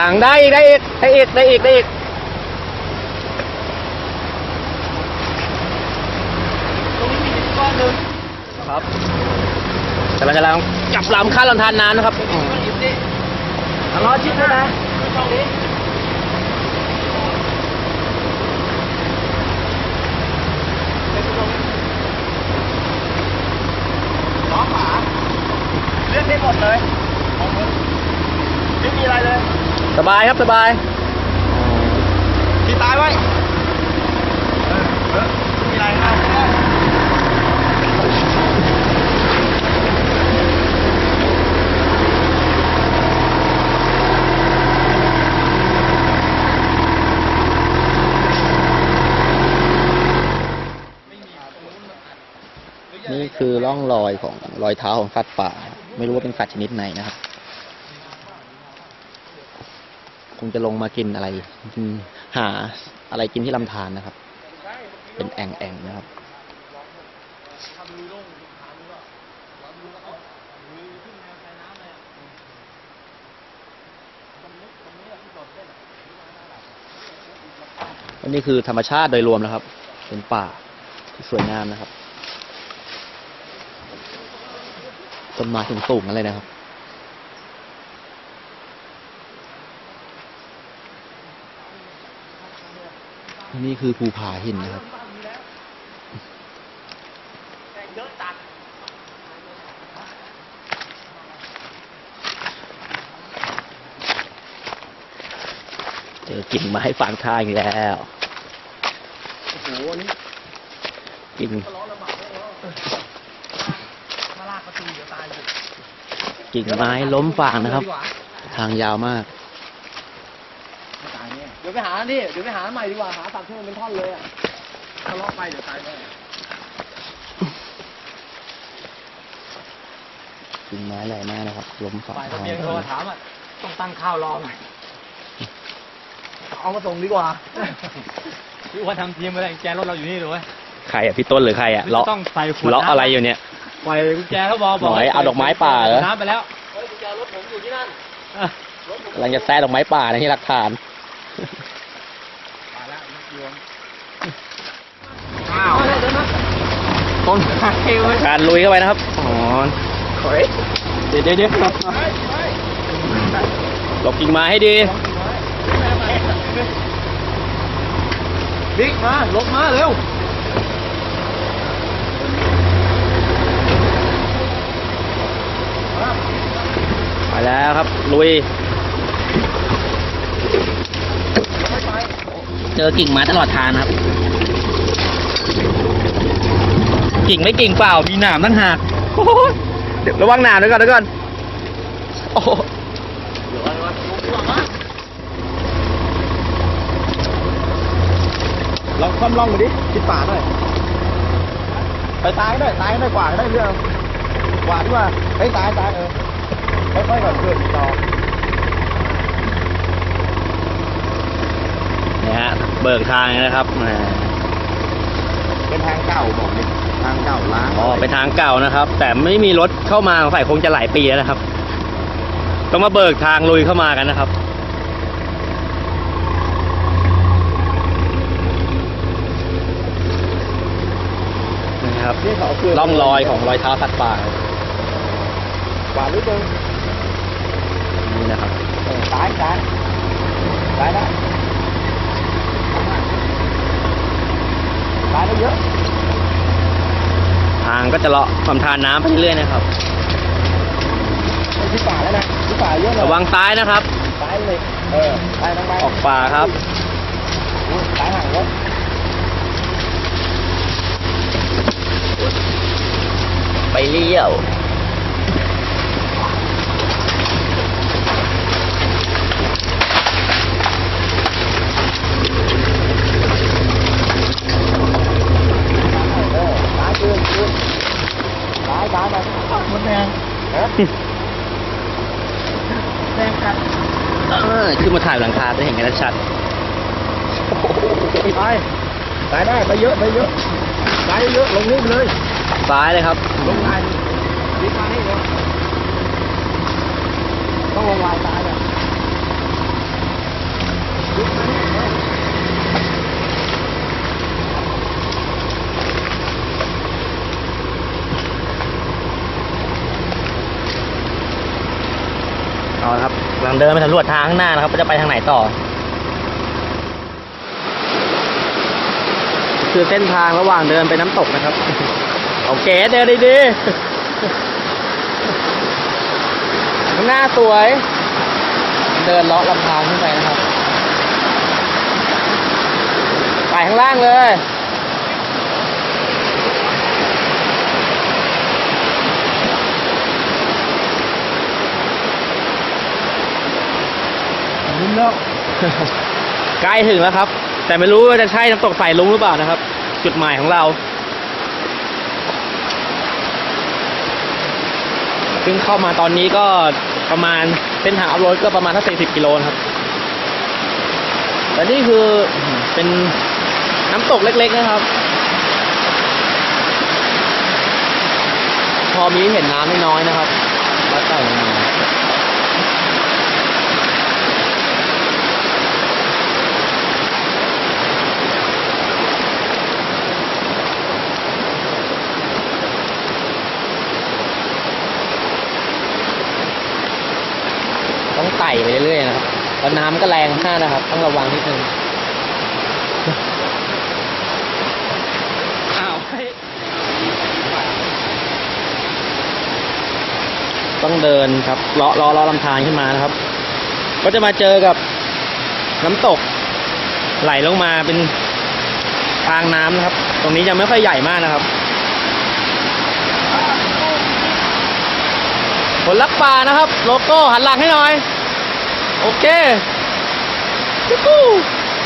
หลังได้อีกได้อีกได้อีกได้อีกได้อีกตรงนี้มีก้อหนึ่งครับกำลังกำลังจับลำข้ามลำทานน้ำนะครับอ๋อชิดด้วนะช่องนี้ล้อขวาเลือกได้หมดเลยของมึงไม่มีอะไรเลย สบายครับสบายที่ตายไว้เออเออไม่มีอะไรนะนี่คือร่องรอยของรอยเท้าของสัตว์ป่า ไม่รู้ว่าเป็นสัตว์ชนิดไหนนะครับ คงจะลงมากินอะไรหาอะไรกินที่ลำธารนะครับ เป็นแอ่งๆนะครับอันนี้คือธรรมชาติโดยรวมนะครับ เป็นป่าที่สวยงามนะครับต้นไม้สูงๆนั่นเลยนะครับ นี่คือภูผาหินนะครับ เจอกิ่งไม้ฝังทางอีกแล้วโอ้โหนี่กิ่งร้อนลำบากเลยมาลากประตูเดี๋ยวตายอยู่กิ่งไม้ล้มฝางนะครับดีกว่าทางยาวมาก ไม่ตายเนี่ยเดี๋ยวไปหาดิเดี๋ยวไปหาใหม่ดีกว่าหาตัดที่มันเป็นท่อนเลยอะทะเลาะไปเดี๋ยวตายแน่กิ่งไม้ใหญ่มากนะครับล้มฝางฝ่ายทางทะเบียนโทรถามอะต้องตั้งข้าวรอหน่อยเอามาส่งดีกว่าพี่ว่าทำทีมไปเลยแจรถเราอยู่นี่เลยใครอะพี่ต้นหรือใครอะเลาะต้องใส่ขวดเลาะอะไรอยู่เนี่ยปล่อยกุญแจเขาบอกบอกหน่อยเอาดอกไม้ป่าเหรอน้ำไปแล้วเฮ้ยกุญแจรถผมอยู่ที่นั่นกำลังจะแซ่ดอกไม้ป่านะที่หลักฐาน มาแล้วนักยวงอ้าวเดินมาต้นการลุยเข้าไปนะครับอ๋อเดี๋ยวเดี๋ยวเดี๋ยวหลบกิ่งไม้ให้ดี บิ๊กมาลงมาเร็วไปแล้วครับ ลุย เจอกิ่งไม้ตลอดทางนะครับ กิ่งไม่กิ่งเปล่า มีหนามตั้งหากโอ้โหเดี๋ยวระวังหนามด้วยก่อนด้วยก่อนโอ้โหลองคว่ำล่องมาดิคิดป่าหน่อยไปตายก็ได้ตายก็ได้กว่าก็ได้เรื่องกว่าดีกว่าเฮ้ยตายตายเออค่อยๆก่อนเพื่อนต่อ นี่ฮะ เบิกทางนะครับแหมเป็นทางเก่าบอกดิทางเก่าล้างอ๋อเป็นทางเก่านะครับ แต่ไม่มีรถเข้ามาสงสัยคงจะหลายปีแล้วนะครับต้องมาเบิกทางลุยเข้ามากันนะครับนะครับที่เขาคือร่องรอยของรอยเท้าสัตว์ป่ากว่านิดนึงนี่นะครับเออตายตายตายได้ตายได้เยอะ ทาง ก็จะเลาะลำธารน้ำไปเรื่อยๆนะครับไอ้ที่ป่าแล้วนะที่ป่าเยอะเลยระวังซ้ายนะครับตายเลย เออตายทั้งไปออกป่าครับอุ๊ยตายห่างรถไปเลี้ยว เออตายคืนคืนตายตายไป มันแดงเอ๊ะแดงกัดเออขึ้นมาถ่ายหลังคาจะเห็นกันชัดไปตายได้ไปเยอะไปเยอะตายเยอะลงนี่ไปเลยซ้ายเลยครับลงลายดีมานี่เลยต้องลงลายตายเลย เอาละครับกำลัง เดินไปสำรวจทางข้างหน้านะครับว่าจะไปทางไหนต่อ คือเส้นทางระหว่างเดินไปน้ำตกนะครับโอเคเดินดีๆข้างหน้าสวย เดินเลาะลำธารขึ้นไปนะครับ ไปข้างล่างเลย นิ่มแล้ว ใกล้ถึงแล้วครับ แต่ไม่รู้ว่าจะใช่น้ำตกสายลุงหรือเปล่านะครับ จุดหมายของเราซึ่งเข้ามาตอนนี้ก็ประมาณเส้นทางอัพโหลดก็ประมาณถ้า40กิโลครับแต่นี่คือเป็นน้ำตกเล็ก ๆ นะครับ พอมีเห็นน้ำน้อยๆนะครับแล้วแต่ลงมา ต้องไต่ไปเรื่อยๆนะครับ แล้วน้ำ ก็แรงมากนะครับ ต้องระวังนิดนึงอ้าวเฮ้ยต้องเดินครับเลาะเลาะเลาะลำธารขึ้นมานะครับ ก็จะมาเจอกับน้ำตก ไหลลงมาเป็นทางน้ำนะครับ ตรงนี้ยังไม่ค่อยใหญ่มากนะครับผลลักป่านะครับ โลโก้หันหลังให้หน่อย โอเคยูฮู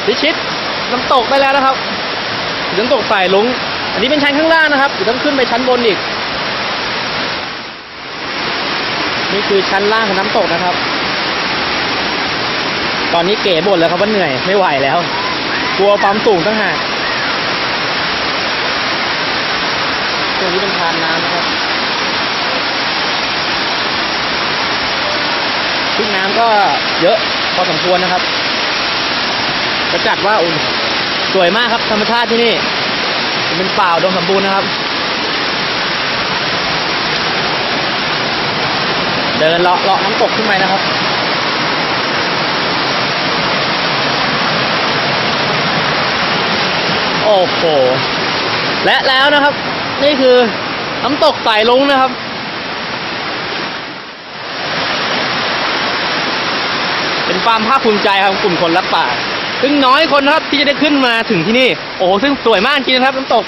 พิชิตน้ำตกไปแล้วนะครับน้ำตกสายลุง อันนี้เป็นชั้นข้างล่างนะครับเดี๋ยวต้องขึ้นไปชั้นบนอีก นี่คือชั้นล่างของน้ำตกนะครับ ตอนนี้เก๋บ่นแล้วครับว่าเหนื่อยไม่ไหวแล้ว กลัวความสูงตั้งหากตรงนี้เป็นทานน้ำนะครับทุกน้ำก็เยอะพอสมควรนะครับ จะจัดว่าอุ่นสวยมากครับธรรมชาติที่นี่เป็นป่าดมสมบูรณ์นะครับ เดินเลาะเลาะน้ำตกขึ้นไปนะครับโอ้โห และแล้วนะครับ นี่คือน้ำตกสายลุงนะครับ เป็นความภาคภูมิใจครับกลุ่มคนรักป่า ซึ่งน้อยคนนะครับที่จะได้ขึ้นมาถึงที่นี่ โอ้ซึ่งสวยมากจริงนะครับน้ำตก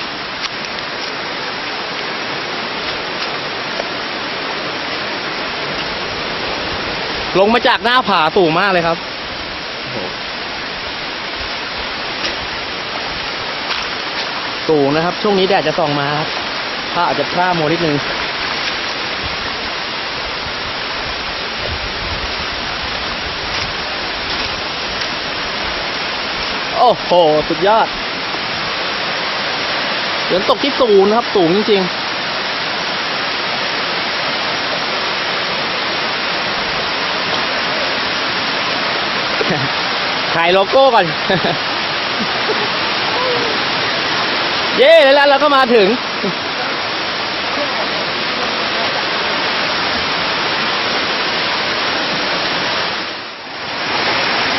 ลงมาจากหน้าผาสูงมากเลยครับโอ้โหสูงนะครับ ช่วงนี้แดดจะส่องมาครับผ้าอาจจะพร่าโมวนิดนึง อ้โห สุดยอดเดินตกที่สูงนะครับ สูงจริงๆถ่ายโลโก้ก่อน เย้ แล้วเราก็มาถึง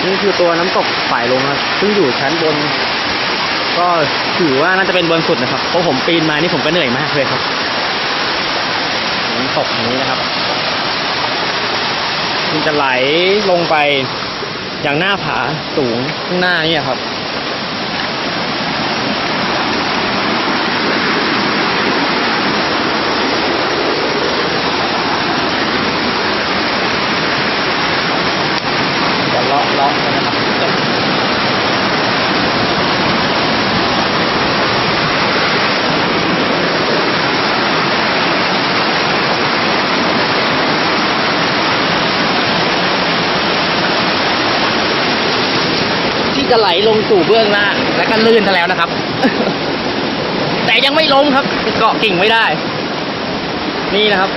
นี่คือตัวน้ำตกฝ่ายลงครับซึ่งอยู่ชั้นบน ก็ถือว่าน่าจะเป็นบนสุดนะครับเพราะผมปีนมานี่ผมก็เหนื่อยมากเลยครับน้ำตกอย่างนี้นะครับ มันจะไหลลงไปอย่างหน้าผาสูงข้างหน้านี่ครับ จะเลาะเลาะไปนะครับที่ จะไหลลงสู่เบื้องล่างและก็ลื่นซะแล้วนะครับ แต่ยังไม่ลงครับเกาะกิ่งไม่ได้ นี่นะครับ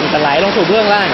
มันจะไหลลงสู่เบื้องล่าง